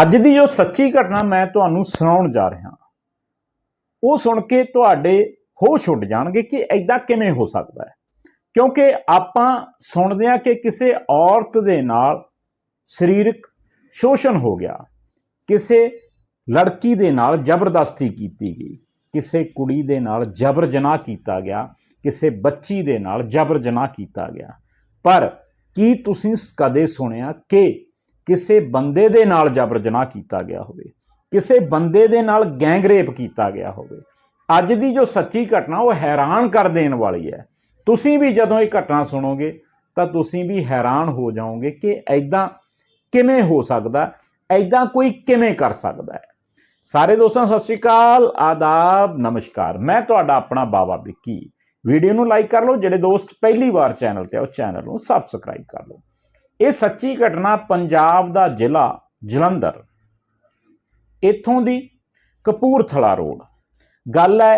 ਅੱਜ ਦੀ ਜੋ ਸੱਚੀ ਘਟਨਾ ਮੈਂ ਤੁਹਾਨੂੰ ਸੁਣਾਉਣ ਜਾ ਰਿਹਾ ਉਹ ਸੁਣ ਕੇ ਤੁਹਾਡੇ ਹੋਸ਼ ਉੱਡ ਜਾਣਗੇ ਕਿ ਐਦਾਂ ਕਿਵੇਂ ਹੋ ਸਕਦਾ ਹੈ। ਕਿਉਂਕਿ ਆਪਾਂ ਸੁਣਦੇ ਹਾਂ ਕਿ ਕਿਸੇ ਔਰਤ ਦੇ ਨਾਲ ਸਰੀਰਕ ਸ਼ੋਸ਼ਣ ਹੋ ਗਿਆ, ਕਿਸੇ ਲੜਕੀ ਦੇ ਨਾਲ ਜ਼ਬਰਦਸਤੀ ਕੀਤੀ ਗਈ, ਕਿਸੇ ਕੁੜੀ ਦੇ ਨਾਲ ਜਬਰ ਜਨਾਹ ਕੀਤਾ ਗਿਆ, ਕਿਸੇ ਬੱਚੀ ਦੇ ਨਾਲ ਜਬਰ ਜਨਾਹ ਕੀਤਾ ਗਿਆ। ਪਰ ਕੀ ਤੁਸੀਂ ਕਦੇ ਸੁਣਿਆ ਕਿ ਕਿਸੇ ਬੰਦੇ ਦੇ ਨਾਲ ਜਬਰ ਜਨਾਹ ਕੀਤਾ ਗਿਆ ਹੋਵੇ, ਕਿਸੇ ਬੰਦੇ ਦੇ ਨਾਲ ਗੈਂਗ ਰੇਪ ਕੀਤਾ ਗਿਆ ਹੋਵੇ, ਅੱਜ ਦੀ ਜੋ ਸੱਚੀ ਘਟਨਾ ਉਹ ਹੈਰਾਨ ਕਰ ਦੇਣ ਵਾਲੀ ਹੈ। ਤੁਸੀਂ ਵੀ ਜਦੋਂ ਇਹ ਘਟਨਾ ਸੁਣੋਗੇ, ਤਾਂ ਤੁਸੀਂ ਵੀ ਹੈਰਾਨ ਹੋ ਜਾਓਗੇ ਕਿ ਐਦਾਂ ਕਿਵੇਂ ਹੋ ਸਕਦਾ ਐਦਾਂ ਕੋਈ ਕਿਵੇਂ ਕਰ ਸਕਦਾ ਹੈ। ਸਾਰੇ ਦੋਸਤਾਂ, ਸਤਿ ਸ਼੍ਰੀ ਅਕਾਲ, ਆਦਾਬ, ਨਮਸਕਾਰ। ਮੈਂ ਤੁਹਾਡਾ ਆਪਣਾ ਬਾਬਾ ਵਿੱਕੀ। ਵੀਡੀਓ ਨੂੰ ਲਾਈਕ ਕਰ ਲਓ, ਜਿਹੜੇ ਦੋਸਤ ਪਹਿਲੀ ਵਾਰ ਚੈਨਲ ਤੇ ਆ, ਉਹ ਚੈਨਲ ਨੂੰ ਸਬਸਕ੍ਰਾਈਬ ਕਰ ਲਓ। ਇਹ ਸੱਚੀ ਘਟਨਾ ਪੰਜਾਬ ਦਾ ਜ਼ਿਲ੍ਹਾ ਜਲੰਧਰ, ਇੱਥੋਂ ਦੀ ਕਪੂਰਥਲਾ ਰੋਡ। ਗੱਲ ਹੈ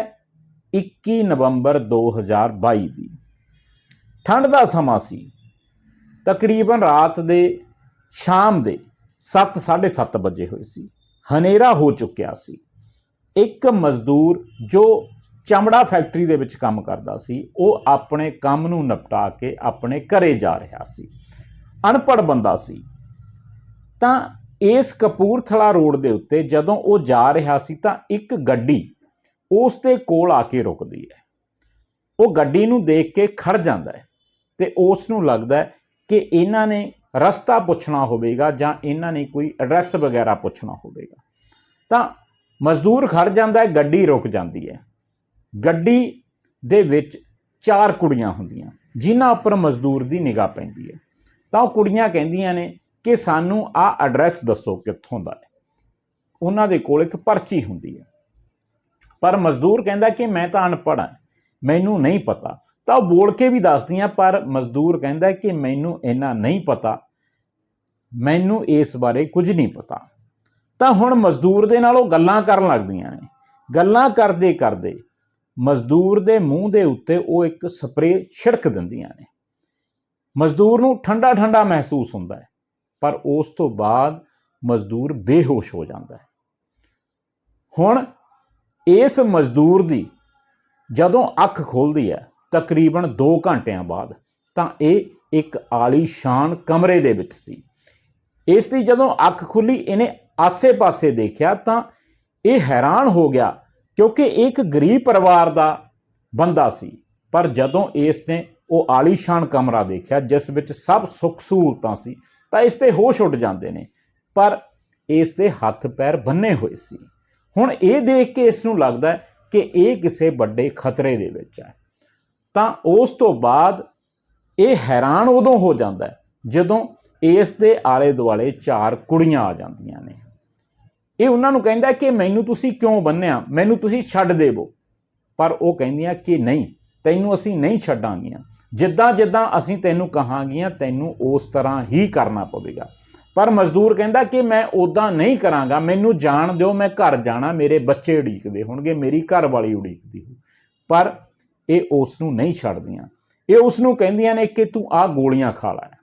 21 ਨਵੰਬਰ 2022 ਦੀ। ਠੰਡ ਦਾ ਸਮਾਂ ਸੀ। ਤਕਰੀਬਨ ਰਾਤ ਦੇ ਸ਼ਾਮ ਦੇ 7:30 ਵਜੇ ਹੋਏ ਸੀ। ਹਨੇਰਾ ਹੋ ਚੁੱਕਿਆ ਸੀ। ਇੱਕ ਮਜ਼ਦੂਰ ਜੋ ਚਮੜਾ ਫੈਕਟਰੀ ਦੇ ਵਿੱਚ ਕੰਮ ਕਰਦਾ ਸੀ, ਉਹ ਆਪਣੇ ਕੰਮ ਨੂੰ ਨਿਪਟਾ ਕੇ ਆਪਣੇ ਘਰੇ ਜਾ ਰਿਹਾ ਸੀ। ਅਨਪੜ੍ਹ ਬੰਦਾ ਸੀ। ਤਾਂ ਇਸ ਕਪੂਰਥਲਾ ਰੋਡ ਦੇ ਉੱਤੇ ਜਦੋਂ ਉਹ ਜਾ ਰਿਹਾ ਸੀ ਤਾਂ ਇੱਕ ਗੱਡੀ ਉਸ ਦੇ ਕੋਲ ਆ ਕੇ ਰੁਕਦੀ ਹੈ। ਉਹ ਗੱਡੀ ਨੂੰ ਦੇਖ ਕੇ ਖੜ ਜਾਂਦਾ ਹੈ ਤੇ ਉਸ ਨੂੰ ਲੱਗਦਾ ਹੈ ਕਿ ਇਹਨਾਂ ਨੇ ਰਸਤਾ ਪੁੱਛਣਾ ਹੋਵੇਗਾ ਜਾਂ ਇਹਨਾਂ ਨੇ ਕੋਈ ਐਡਰੈਸ ਵਗੈਰਾ ਪੁੱਛਣਾ ਹੋਵੇਗਾ। ਤਾਂ ਮਜ਼ਦੂਰ ਖੜ ਜਾਂਦਾ ਹੈ, ਗੱਡੀ ਰੁਕ ਜਾਂਦੀ ਹੈ। ਗੱਡੀ ਦੇ ਵਿੱਚ ਚਾਰ ਕੁੜੀਆਂ ਹੁੰਦੀਆਂ, ਜਿਨ੍ਹਾਂ ਉੱਪਰ ਮਜ਼ਦੂਰ ਦੀ ਨਿਗਾਹ ਪੈਂਦੀ ਹੈ। ਤਾਂ ਉਹ ਕੁੜੀਆਂ ਕਹਿੰਦੀਆਂ ਨੇ ਕਿ ਸਾਨੂੰ ਆ ਐਡਰੈਸ ਦੱਸੋ ਕਿੱਥੋਂ ਦਾ ਹੈ। ਉਹਨਾਂ ਦੇ ਕੋਲ ਇੱਕ ਪਰਚੀ ਹੁੰਦੀ ਹੈ। ਪਰ ਮਜ਼ਦੂਰ ਕਹਿੰਦਾ ਕਿ ਮੈਂ ਤਾਂ ਅਨਪੜ੍ਹ ਹਾਂ, ਮੈਨੂੰ ਨਹੀਂ ਪਤਾ। ਤਾਂ ਉਹ ਬੋਲ ਕੇ ਵੀ ਦੱਸਦੀਆਂ, ਪਰ ਮਜ਼ਦੂਰ ਕਹਿੰਦਾ ਕਿ ਮੈਨੂੰ ਇਹਨਾਂ ਨਹੀਂ ਪਤਾ। ਮੈਨੂੰ ਇਸ ਬਾਰੇ ਕੁਝ ਨਹੀਂ ਪਤਾ। ਤਾਂ ਹੁਣ ਮਜ਼ਦੂਰ ਦੇ ਨਾਲ ਉਹ ਗੱਲਾਂ ਕਰਨ ਲੱਗਦੀਆਂ ਨੇ। ਗੱਲਾਂ ਕਰਦੇ ਕਰਦੇ ਮਜ਼ਦੂਰ ਦੇ ਮੂੰਹ ਦੇ ਉੱਤੇ ਉਹ ਇੱਕ ਸਪਰੇਅ ਛਿੜਕ ਦਿੰਦੀਆਂ ਨੇ। ਮਜ਼ਦੂਰ ਨੂੰ ਠੰਡਾ ਠੰਡਾ ਮਹਿਸੂਸ ਹੁੰਦਾ ਹੈ, ਪਰ ਉਸ ਤੋਂ ਬਾਅਦ ਮਜ਼ਦੂਰ ਬੇਹੋਸ਼ ਹੋ ਜਾਂਦਾ ਹੈ। ਹੁਣ ਇਸ ਮਜ਼ਦੂਰ ਦੀ ਜਦੋਂ ਅੱਖ ਖੁੱਲਦੀ ਹੈ, ਤਕਰੀਬਨ 2 ਘੰਟਿਆਂ ਬਾਅਦ, ਤਾਂ ਇਹ ਇੱਕ ਆਲੀਸ਼ਾਨ ਕਮਰੇ ਦੇ ਵਿੱਚ ਸੀ। ਇਸ ਦੀ ਜਦੋਂ ਅੱਖ ਖੁੱਲੀ, ਇਹਨੇ ਆਸੇ-ਪਾਸੇ ਦੇਖਿਆ, ਤਾਂ ਇਹ ਹੈਰਾਨ ਹੋ ਗਿਆ ਕਿਉਂਕਿ ਇਹ ਇੱਕ ਗਰੀਬ ਪਰਿਵਾਰ ਦਾ ਬੰਦਾ ਸੀ। ਪਰ ਜਦੋਂ ਇਸ ਨੇ ਉਹ ਆਲੀਸ਼ਾਨ ਕਮਰਾ ਦੇਖਿਆ, ਜਿਸ ਵਿੱਚ ਸਭ ਸੁੱਖ ਸਹੂਲਤਾਂ ਸੀ, ਤਾਂ ਇਸ ਤੇ ਹੋਸ਼ ਉੱਡ ਜਾਂਦੇ ਨੇ। ਪਰ ਇਸ ਦੇ ਹੱਥ ਪੈਰ ਬੰਨੇ ਹੋਏ ਸੀ। ਹੁਣ ਇਹ ਦੇਖ ਕੇ ਇਸ ਨੂੰ ਲੱਗਦਾ ਕਿ ਇਹ ਕਿਸੇ ਵੱਡੇ ਖਤਰੇ ਦੇ ਵਿੱਚ ਹੈ। ਤਾਂ ਉਸ ਤੋਂ ਬਾਅਦ ਇਹ ਹੈਰਾਨ ਉਦੋਂ ਹੋ ਜਾਂਦਾ ਹੈ, ਜਦੋਂ ਇਸ ਦੇ ਆਲੇ ਦੁਆਲੇ ਚਾਰ ਕੁੜੀਆਂ ਆ ਜਾਂਦੀਆਂ ਨੇ। ਇਹ ਉਹਨਾਂ ਨੂੰ ਕਹਿੰਦਾ ਕਿ ਮੈਨੂੰ ਤੁਸੀਂ ਕਿਉਂ ਬੰਨਿਆ? ਮੈਨੂੰ ਤੁਸੀਂ ਛੱਡ ਦੇਵੋ। ਪਰ ਉਹ ਕਹਿੰਦੀਆਂ ਕਿ ਨਹੀਂ ਤੈਨੂੰ ਅਸੀਂ ਨਹੀਂ ਛੱਡਾਂਗੀਆਂ। ਜਿੱਦਾਂ ਜਿੱਦਾਂ ਅਸੀਂ ਤੈਨੂੰ ਕਹਾਂਗੀਆਂ, ਤੈਨੂੰ ਉਸ ਤਰ੍ਹਾਂ ਹੀ ਕਰਨਾ ਪਵੇਗਾ। ਪਰ ਮਜ਼ਦੂਰ ਕਹਿੰਦਾ ਕਿ ਮੈਂ ਉਦਾਂ ਨਹੀਂ ਕਰਾਂਗਾ। ਮੈਨੂੰ ਜਾਣ ਦਿਓ, ਮੈਂ ਘਰ ਜਾਣਾ, ਮੇਰੇ ਬੱਚੇ ਉਡੀਕਦੇ ਹੋਣਗੇ, ਮੇਰੀ ਘਰ ਵਾਲੀ ਉਡੀਕਦੀ ਹੋ ਪਰ ਇਹ ਉਸ ਨੂੰ ਨਹੀਂ ਛੱਡਦੀਆਂ। ਇਹ ਉਸ ਨੂੰ ਕਹਿੰਦੀਆਂ ਨੇ ਕਿ ਤੂੰ ਆਹ ਗੋਲੀਆਂ ਖਾ ਲੈ।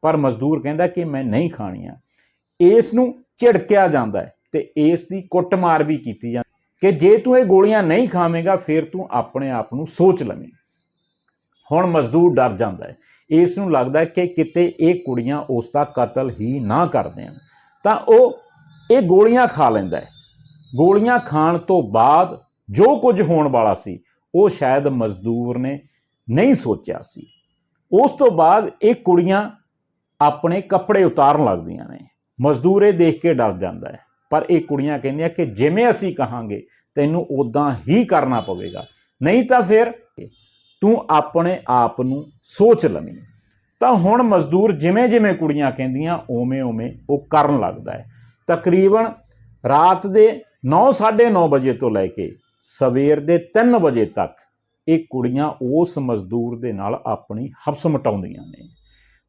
ਪਰ ਮਜ਼ਦੂਰ ਕਹਿੰਦਾ ਕਿ ਮੈਂ ਨਹੀਂ ਖਾਣੀਆਂ। ਇਸ ਨੂੰ ਝਿੜਕਿਆ ਜਾਂਦਾ ਹੈ ਤੇ ਇਸ ਦੀ ਕੁੱਟਮਾਰ ਵੀ ਕੀਤੀ ਜਾਂਦੀ ਕਿ ਜੇ ਤੂੰ ਇਹ ਗੋਲੀਆਂ ਨਹੀਂ ਖਾਵੇਂਗਾ, ਫਿਰ ਤੂੰ ਆਪਣੇ ਆਪ ਨੂੰ ਸੋਚ ਲਵੇਂ। ਹੁਣ ਮਜ਼ਦੂਰ ਡਰ ਜਾਂਦਾ ਹੈ। ਇਸ ਨੂੰ ਲੱਗਦਾ ਹੈ ਕਿ ਕਿਤੇ ਇਹ ਕੁੜੀਆਂ ਉਸ ਦਾ ਕਤਲ ਹੀ ਨਾ ਕਰ ਦੇਣ। ਤਾਂ ਉਹ ਇਹ ਗੋਲੀਆਂ ਖਾ ਲੈਂਦਾ ਹੈ। ਗੋਲੀਆਂ ਖਾਣ ਤੋਂ ਬਾਅਦ ਜੋ ਕੁਝ ਹੋਣ ਵਾਲਾ ਸੀ, ਉਹ ਸ਼ਾਇਦ ਮਜ਼ਦੂਰ ਨੇ ਨਹੀਂ ਸੋਚਿਆ ਸੀ। ਉਸ ਤੋਂ ਬਾਅਦ ਇਹ ਕੁੜੀਆਂ ਆਪਣੇ ਕੱਪੜੇ ਉਤਾਰਨ ਲੱਗਦੀਆਂ ਨੇ। ਮਜ਼ਦੂਰ ਇਹ ਦੇਖ ਕੇ ਡਰ ਜਾਂਦਾ ਹੈ। ਪਰ ਇਹ ਕੁੜੀਆਂ ਕਹਿੰਦੀਆਂ ਕਿ ਜਿਵੇਂ ਅਸੀਂ ਕਹਾਂਗੇ, ਤੈਨੂੰ ਉਦਾਂ ਹੀ ਕਰਨਾ ਪਵੇਗਾ। ਨਹੀਂ ਤਾਂ ਫਿਰ ਤੂੰ ਆਪਣੇ ਆਪ ਨੂੰ ਸੋਚ ਲਵੀਂ। ਤਾਂ ਹੁਣ ਮਜ਼ਦੂਰ ਜਿਵੇਂ ਜਿਵੇਂ ਕੁੜੀਆਂ ਕਹਿੰਦੀਆਂ, ਓਵੇਂ ਓਵੇਂ ਉਹ ਕਰਨ ਲੱਗਦਾ ਹੈ। ਤਕਰੀਬਨ ਰਾਤ ਦੇ 9:30 ਵਜੇ ਤੋਂ ਲੈ ਕੇ ਸਵੇਰ ਦੇ 3 ਵਜੇ ਤੱਕ ਇਹ ਕੁੜੀਆਂ ਉਸ ਮਜ਼ਦੂਰ ਦੇ ਨਾਲ ਆਪਣੀ ਹਫਸ ਮਟਾਉਂਦੀਆਂ ਨੇ।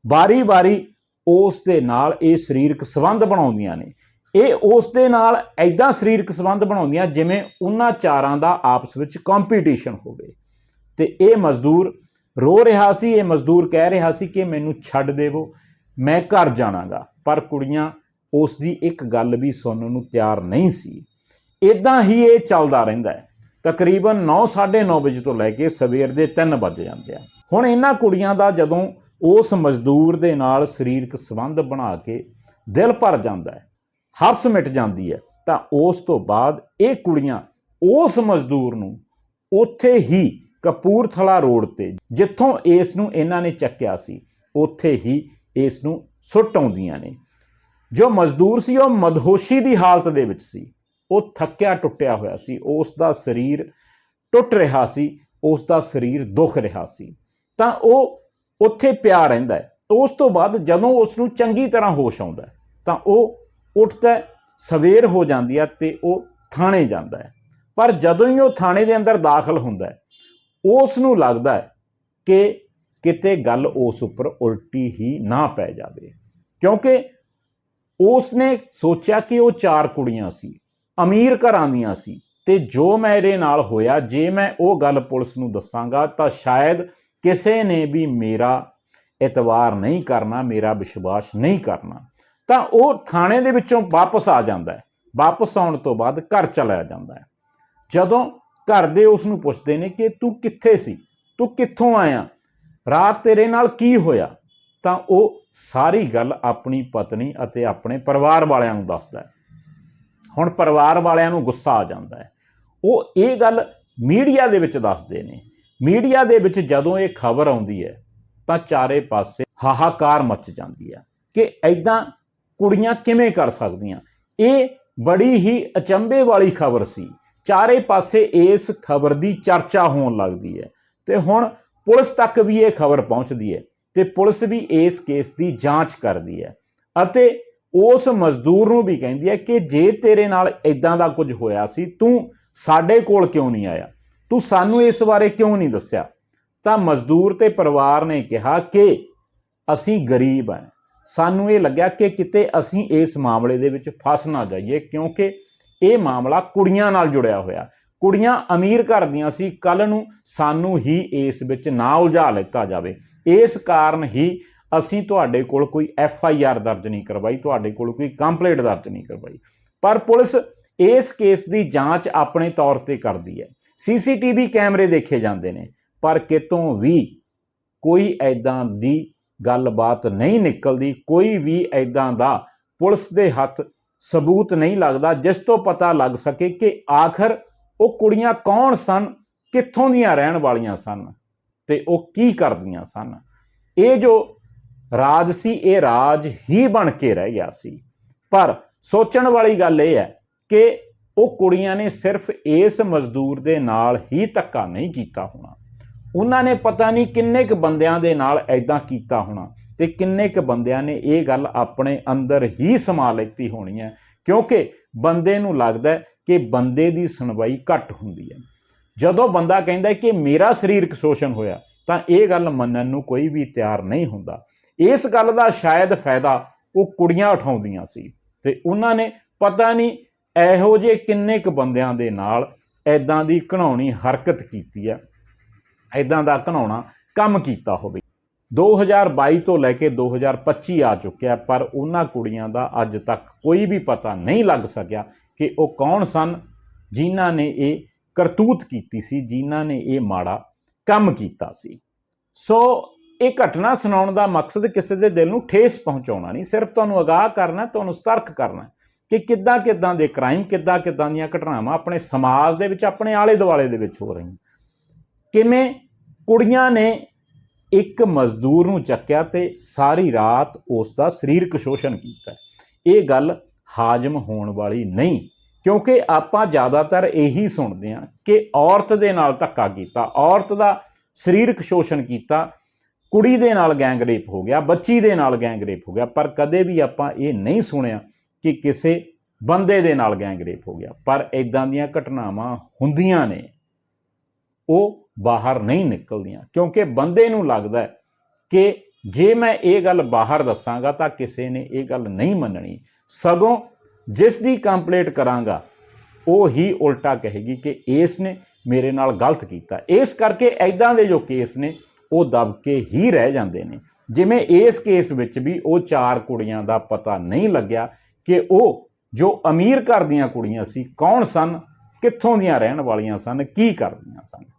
ਬਾਰੀ-ਬਾਰੀ ਉਸ ਦੇ ਨਾਲ ਇਹ ਸਰੀਰਕ ਸੰਬੰਧ ਬਣਾਉਂਦੀਆਂ ਨੇ। ਇਹ ਉਸ ਦੇ ਨਾਲ ਐਦਾਂ ਸਰੀਰਕ ਸੰਬੰਧ ਬਣਾਉਂਦੀਆਂ ਜਿਵੇਂ ਉਹਨਾਂ ਚਾਰਾਂ ਦਾ ਆਪਸ ਵਿੱਚ ਕੰਪੀਟੀਸ਼ਨ ਹੋਵੇ। ਤੇ ਇਹ ਮਜ਼ਦੂਰ ਰੋ ਰਿਹਾ ਸੀ, ਇਹ ਮਜ਼ਦੂਰ ਕਹਿ ਰਿਹਾ ਸੀ ਕਿ ਮੈਨੂੰ ਛੱਡ ਦੇਵੋ, ਮੈਂ ਘਰ ਜਾਣਾਗਾ। ਪਰ ਕੁੜੀਆਂ, ਉਸ ਦੀ ਇੱਕ ਗੱਲ ਵੀ ਸੁਣਨ ਨੂੰ ਤਿਆਰ ਨਹੀਂ ਸੀ। ਇਦਾਂ ਹੀ ਇਹ ਚੱਲਦਾ ਰਹਿੰਦਾ ਹੈ। ਤਕਰੀਬਨ 9:30 ਵਜੇ ਤੋਂ ਲੈ ਕੇ ਸਵੇਰ ਦੇ 3 ਵਜੇ ਜਾਂਦੇ ਆ। ਹੁਣ ਇਹਨਾਂ ਕੁੜੀਆਂ ਦਾ ਜਦੋਂ ਉਸ ਮਜ਼ਦੂਰ ਦੇ ਨਾਲ ਸਰੀਰਕ ਸੰਬੰਧ ਬਣਾ ਕੇ ਦਿਲ ਭਰ ਜਾਂਦਾ ਹੈ ਹਰਸ ਮਿਟ ਜਾਂਦੀ ਹੈ, ਤਾਂ ਉਸ ਤੋਂ ਬਾਅਦ ਇਹ ਕੁੜੀਆਂ ਉਸ ਮਜ਼ਦੂਰ ਨੂੰ ਉੱਥੇ ਹੀ ਕਪੂਰਥਲਾ ਰੋਡ ਤੇ, ਜਿੱਥੋਂ ਇਸ ਨੂੰ ਇਹਨਾਂ ਨੇ ਚੱਕਿਆ ਸੀ, ਉੱਥੇ ਹੀ ਇਸ ਨੂੰ ਸੁੱਟ ਆਉਂਦੀਆਂ ਨੇ। ਜੋ ਮਜ਼ਦੂਰ ਸੀ, ਉਹ ਮਦਹੋਸ਼ੀ ਦੀ ਹਾਲਤ ਦੇ ਵਿੱਚ ਸੀ। ਉਹ ਥੱਕਿਆ ਟੁੱਟਿਆ ਹੋਇਆ ਸੀ, ਉਸ ਦਾ ਸਰੀਰ ਟੁੱਟ ਰਿਹਾ ਸੀ, ਉਸ ਦਾ ਸਰੀਰ ਦੁਖ ਰਿਹਾ ਸੀ। ਤਾਂ ਉਹ ਉੱਥੇ ਪਿਆ ਰਹਿੰਦਾ ਹੈ। ਉਸ ਤੋਂ ਬਾਅਦ ਜਦੋਂ ਉਸ ਨੂੰ ਚੰਗੀ ਤਰ੍ਹਾਂ ਹੋਸ਼ ਆਉਂਦਾ ਤਾਂ ਉਹ ਉੱਠਦਾ ਸਵੇਰ ਹੋ ਜਾਂਦੀ ਹੈ ਤੇ ਉਹ ਥਾਣੇ ਜਾਂਦਾ ਹੈ। ਪਰ ਜਦੋਂ ਹੀ ਉਹ ਥਾਣੇ ਦੇ ਅੰਦਰ ਦਾਖਲ ਹੁੰਦਾ ਹੈ, ਉਸ ਨੂੰ ਲੱਗਦਾ ਹੈ ਕਿ ਕਿਤੇ ਗੱਲ ਉਸ ਉੱਪਰ ਉਲਟੀ ਹੀ ਨਾ ਪੈ ਜਾਵੇ। ਕਿਉਂਕਿ ਉਸ ਨੇ ਸੋਚਿਆ ਕਿ ਉਹ ਚਾਰ ਕੁੜੀਆਂ ਸੀ, ਅਮੀਰ ਘਰਾਂ ਦੀਆਂ ਸੀ ਤੇ ਜੋ ਮੇਰੇ ਨਾਲ ਹੋਇਆ, ਜੇ ਮੈਂ ਉਹ ਗੱਲ ਪੁਲਿਸ ਨੂੰ ਦੱਸਾਂਗਾ ਤਾਂ ਸ਼ਾਇਦ ਕਿਸੇ ਨੇ ਵੀ ਮੇਰਾ ਇਤਵਾਰ ਨਹੀਂ ਕਰਨਾ, ਮੇਰਾ ਵਿਸ਼ਵਾਸ ਨਹੀਂ ਕਰਨਾ। ਤਾਂ ਉਹ ਥਾਣੇ ਦੇ ਵਿੱਚੋਂ ਵਾਪਸ ਆ ਜਾਂਦਾ ਹੈ। ਵਾਪਸ ਆਉਣ ਤੋਂ ਬਾਅਦ ਘਰ ਚਲਾ ਜਾਂਦਾ ਹੈ। ਜਦੋਂ ਘਰ ਦੇ ਉਸ ਨੂੰ ਪੁੱਛਦੇ ਨੇ ਕਿ ਤੂੰ ਕਿੱਥੇ ਸੀ? ਤੂੰ ਕਿੱਥੋਂ ਆਇਆ? ਰਾਤ ਤੇਰੇ ਨਾਲ ਕੀ ਹੋਇਆ? ਤਾਂ ਉਹ ਸਾਰੀ ਗੱਲ ਆਪਣੀ ਪਤਨੀ ਅਤੇ ਆਪਣੇ ਪਰਿਵਾਰ ਵਾਲਿਆਂ ਨੂੰ ਦੱਸਦਾ ਹੈ। ਹੁਣ ਪਰਿਵਾਰ ਵਾਲਿਆਂ ਨੂੰ ਗੁੱਸਾ ਆ ਜਾਂਦਾ ਹੈ। ਉਹ ਇਹ ਗੱਲ ਮੀਡੀਆ ਦੇ ਵਿੱਚ ਦੱਸਦੇ ਨੇ। ਮੀਡੀਆ ਦੇ ਵਿੱਚ ਜਦੋਂ ਇਹ ਖਬਰ ਆਉਂਦੀ ਹੈ ਤਾਂ ਚਾਰੇ ਪਾਸੇ ਹਾਹਾਕਾਰ ਮਚ ਜਾਂਦੀ ਹੈ ਕਿ ਐਦਾਂ ਕੁੜੀਆਂ ਕਿਵੇਂ ਕਰ ਸਕਦੀਆਂ? ਇਹ ਬੜੀ ਹੀ ਅਚੰਭੇ ਵਾਲੀ ਖਬਰ ਸੀ। ਚਾਰੇ ਪਾਸੇ ਇਸ ਖਬਰ ਦੀ ਚਰਚਾ ਹੋਣ ਲੱਗਦੀ ਹੈ। ਤੇ ਹੁਣ ਪੁਲਿਸ ਤੱਕ ਵੀ ਇਹ ਖਬਰ ਪਹੁੰਚਦੀ ਹੈ ਤੇ ਪੁਲਿਸ ਵੀ ਇਸ ਕੇਸ ਦੀ ਜਾਂਚ ਕਰਦੀ ਹੈ। ਅਤੇ ਉਸ ਮਜ਼ਦੂਰ ਨੂੰ ਵੀ ਕਹਿੰਦੀ ਹੈ ਕਿ ਜੇ ਤੇਰੇ ਨਾਲ ਇਦਾਂ ਦਾ ਕੁਝ ਹੋਇਆ ਸੀ, ਤੂੰ ਸਾਡੇ ਕੋਲ ਕਿਉਂ ਨਹੀਂ ਆਇਆ? ਤੂੰ ਸਾਨੂੰ ਇਸ ਬਾਰੇ ਕਿਉਂ ਨਹੀਂ ਦੱਸਿਆ? ਤਾਂ ਮਜ਼ਦੂਰ ਤੇ ਪਰਿਵਾਰ ਨੇ ਕਿਹਾ ਕਿ ਅਸੀਂ ਗਰੀਬ ਹਾਂ। ਸਾਨੂੰ ਇਹ ਲੱਗਿਆ ਕਿ ਕਿਤੇ ਅਸੀਂ ਇਸ ਮਾਮਲੇ ਦੇ ਵਿੱਚ ਫਸ ਨਾ ਜਾਈਏ, ਕਿਉਂਕਿ ਇਹ ਮਾਮਲਾ ਕੁੜੀਆਂ ਨਾਲ ਜੁੜਿਆ ਹੋਇਆ। ਕੁੜੀਆਂ ਅਮੀਰ ਘਰ ਦੀਆਂ ਸੀ ਕੱਲ ਨੂੰ ਸਾਨੂੰ ਹੀ ਇਸ ਵਿੱਚ ਨਾ ਉਲਝਾ ਲਿੱਤਾ ਜਾਵੇ। ਇਸ ਕਾਰਨ ਹੀ ਅਸੀਂ ਤੁਹਾਡੇ ਕੋਲ ਕੋਈ ਐਫ ਆਈ ਆਰ ਦਰਜ ਨਹੀਂ ਕਰਵਾਈ, ਤੁਹਾਡੇ ਕੋਲ ਕੋਈ ਕੰਪਲੇਂਟ ਦਰਜ ਨਹੀਂ ਕਰਵਾਈ। ਪਰ ਪੁਲਿਸ ਇਸ ਕੇਸ ਦੀ ਜਾਂਚ ਆਪਣੇ ਤੌਰ ਤੇ ਕਰਦੀ ਹੈ। ਸੀਸੀਟੀਵੀ ਕੈਮਰੇ ਦੇਖੇ ਜਾਂਦੇ ਨੇ, ਪਰ ਕਿਤੋਂ ਵੀ ਕੋਈ ਐਦਾਂ ਦੀ ਗੱਲਬਾਤ ਨਹੀਂ ਨਿਕਲਦੀ, ਕੋਈ ਵੀ ਐਦਾਂ ਦਾ ਪੁਲਿਸ ਦੇ ਹੱਥ ਸਬੂਤ ਨਹੀਂ ਲੱਗਦਾ, ਜਿਸ ਤੋਂ ਪਤਾ ਲੱਗ ਸਕੇ ਕਿ ਆਖਰ ਉਹ ਕੁੜੀਆਂ ਕੌਣ ਸਨ, ਕਿੱਥੋਂ ਦੀਆਂ ਰਹਿਣ ਵਾਲੀਆਂ ਸਨ ਤੇ ਉਹ ਕੀ ਕਰਦੀਆਂ ਸਨ। ਇਹ ਜੋ ਰਾਜ ਸੀ, ਇਹ ਰਾਜ ਹੀ ਬਣ ਕੇ ਰਹਿ ਗਿਆ ਸੀ। ਪਰ ਸੋਚਣ ਵਾਲੀ ਗੱਲ ਇਹ ਹੈ ਕਿ ਉਹ ਕੁੜੀਆਂ ਨੇ ਸਿਰਫ ਇਸ ਮਜ਼ਦੂਰ ਦੇ ਨਾਲ ਹੀ ਧੱਕਾ ਨਹੀਂ ਕੀਤਾ ਹੋਣਾ। ਉਹਨਾਂ ਨੇ ਪਤਾ ਨਹੀਂ ਕਿੰਨੇ ਕੁ ਬੰਦਿਆਂ ਦੇ ਨਾਲ ਐਦਾਂ ਕੀਤਾ ਹੋਣਾ ਤੇ ਕਿੰਨੇ ਕੁ ਬੰਦਿਆਂ ਨੇ ਇਹ ਗੱਲ ਆਪਣੇ ਅੰਦਰ ਹੀ ਸਮਾ ਲੈਤੀ ਹੋਣੀ ਹੈ। ਕਿਉਂਕਿ ਬੰਦੇ ਨੂੰ ਲੱਗਦਾ ਕਿ ਬੰਦੇ ਦੀ ਸੁਣਵਾਈ ਘੱਟ ਹੁੰਦੀ ਹੈ। ਜਦੋਂ ਬੰਦਾ ਕਹਿੰਦਾ ਕਿ ਮੇਰਾ ਸਰੀਰਕ ਸ਼ੋਸ਼ਣ ਹੋਇਆ, ਤਾਂ ਇਹ ਗੱਲ ਮੰਨਣ ਨੂੰ ਕੋਈ ਵੀ ਤਿਆਰ ਨਹੀਂ ਹੁੰਦਾ। ਇਸ ਗੱਲ ਦਾ ਸ਼ਾਇਦ ਫਾਇਦਾ ਉਹ ਕੁੜੀਆਂ ਉਠਾਉਂਦੀਆਂ ਸੀ ਤੇ ਉਹਨਾਂ ਨੇ ਪਤਾ ਨਹੀਂ ਇਹੋ ਜਿਹੇ ਕਿੰਨੇ ਕੁ ਬੰਦਿਆਂ ਦੇ ਨਾਲ ਐਦਾਂ ਦੀ ਘਣਾਉਣੀ ਹਰਕਤ ਕੀਤੀ ਹੈ। ਐਦਾਂ ਦਾ ਘਣਾਉਣਾ ਕੰਮ ਕੀਤਾ ਹੋਵੇ। 2022 ਤੋਂ ਲੈ ਕੇ 2025 ਆ ਚੁੱਕਿਆ, ਪਰ ਉਹਨਾਂ ਕੁੜੀਆਂ ਦਾ ਅੱਜ ਤੱਕ ਕੋਈ ਵੀ ਪਤਾ ਨਹੀਂ ਲੱਗ ਸਕਿਆ ਕਿ ਉਹ ਕੌਣ ਸਨ, ਜਿਨ੍ਹਾਂ ਨੇ ਇਹ ਕਰਤੂਤ ਕੀਤੀ ਸੀ, ਜਿਨ੍ਹਾਂ ਨੇ ਇਹ ਮਾੜਾ ਕੰਮ ਕੀਤਾ ਸੀ। ਸੋ ਇਹ ਘਟਨਾ ਸੁਣਾਉਣ ਦਾ ਮਕਸਦ ਕਿਸੇ ਦੇ ਦਿਲ ਨੂੰ ਠੇਸ ਪਹੁੰਚਾਉਣਾ ਨਹੀਂ, ਸਿਰਫ ਤੁਹਾਨੂੰ ਅਗਾਹ ਕਰਨਾ, ਤੁਹਾਨੂੰ ਸਤਰਕ ਕਰਨਾ ਕਿ ਕਿੱਦਾਂ ਕਿੱਦਾਂ ਦੇ ਕ੍ਰਾਈਮ ਕਿੱਦਾਂ ਕਿੱਦਾਂ ਦੀਆਂ ਘਟਨਾਵਾਂ ਆਪਣੇ ਸਮਾਜ ਦੇ ਵਿੱਚ, ਆਪਣੇ ਆਲੇ ਦੁਆਲੇ ਦੇ ਵਿੱਚ ਹੋ ਰਹੀਆਂ। ਕਿਵੇਂ ਕੁੜੀਆਂ ਨੇ ਇੱਕ ਮਜ਼ਦੂਰ ਨੂੰ ਚੱਕਿਆ ਤੇ ਸਾਰੀ ਰਾਤ ਉਸ ਦਾ ਸਰੀਰਕ ਸ਼ੋਸ਼ਣ ਕੀਤਾ। ਇਹ ਗੱਲ ਹਾਜ਼ਮ ਹੋਣ ਵਾਲੀ ਨਹੀਂ, ਕਿਉਂਕਿ ਆਪਾਂ ਜ਼ਿਆਦਾਤਰ ਇਹੀ ਸੁਣਦੇ ਹਾਂ ਕਿ ਔਰਤ ਦੇ ਨਾਲ ਧੱਕਾ ਕੀਤਾ, ਔਰਤ ਦਾ ਸਰੀਰਕ ਸ਼ੋਸ਼ਣ ਕੀਤਾ, ਕੁੜੀ ਦੇ ਨਾਲ ਗੈਂਗ ਰੇਪ ਹੋ ਗਿਆ, ਬੱਚੀ ਦੇ ਨਾਲ ਗੈਂਗ ਰੇਪ ਹੋ ਗਿਆ, ਪਰ ਕਦੇ ਵੀ ਆਪਾਂ ਇਹ ਨਹੀਂ ਸੁਣਿਆ ਕਿ ਕਿਸੇ ਬੰਦੇ ਦੇ ਨਾਲ ਗੈਂਗ ਰੇਪ ਹੋ ਗਿਆ। ਪਰ ਇਦਾਂ ਦੀਆਂ ਘਟਨਾਵਾਂ ਹੁੰਦੀਆਂ ਨੇ, ਉਹ ਬਾਹਰ ਨਹੀਂ ਨਿਕਲਦੀਆਂ। ਕਿਉਂਕਿ ਬੰਦੇ ਨੂੰ ਲੱਗਦਾ ਹੈ ਕਿ ਜੇ ਮੈਂ ਇਹ ਗੱਲ ਬਾਹਰ ਦੱਸਾਂਗਾ ਤਾਂ ਕਿਸੇ ਨੇ ਇਹ ਗੱਲ ਨਹੀਂ ਮੰਨਣੀ। ਸਗੋਂ ਜਿਸ ਦੀ ਕੰਪਲੇਂਟ ਕਰਾਂਗਾ, ਉਹ ਹੀ ਉਲਟਾ ਕਹੇਗੀ ਕਿ ਇਸ ਨੇ ਮੇਰੇ ਨਾਲ ਗਲਤ ਕੀਤਾ। ਇਸ ਕਰਕੇ ਐਦਾਂ ਦੇ ਜੋ ਕੇਸ ਨੇ, ਉਹ ਦਬ ਕੇ ਹੀ ਰਹਿ ਜਾਂਦੇ ਨੇ। ਜਿਵੇਂ ਇਸ ਕੇਸ ਵਿੱਚ ਵੀ ਉਹ ਚਾਰ ਕੁੜੀਆਂ ਦਾ ਪਤਾ ਨਹੀਂ ਲੱਗਿਆ ਕਿ ਉਹ ਜੋ ਅਮੀਰ ਘਰ ਦੀਆਂ ਕੁੜੀਆਂ ਸੀ, ਕੌਣ ਸਨ, ਕਿੱਥੋਂ ਦੀਆਂ ਰਹਿਣ ਵਾਲੀਆਂ ਸਨ, ਕੀ ਕਰਦੀਆਂ ਸਨ।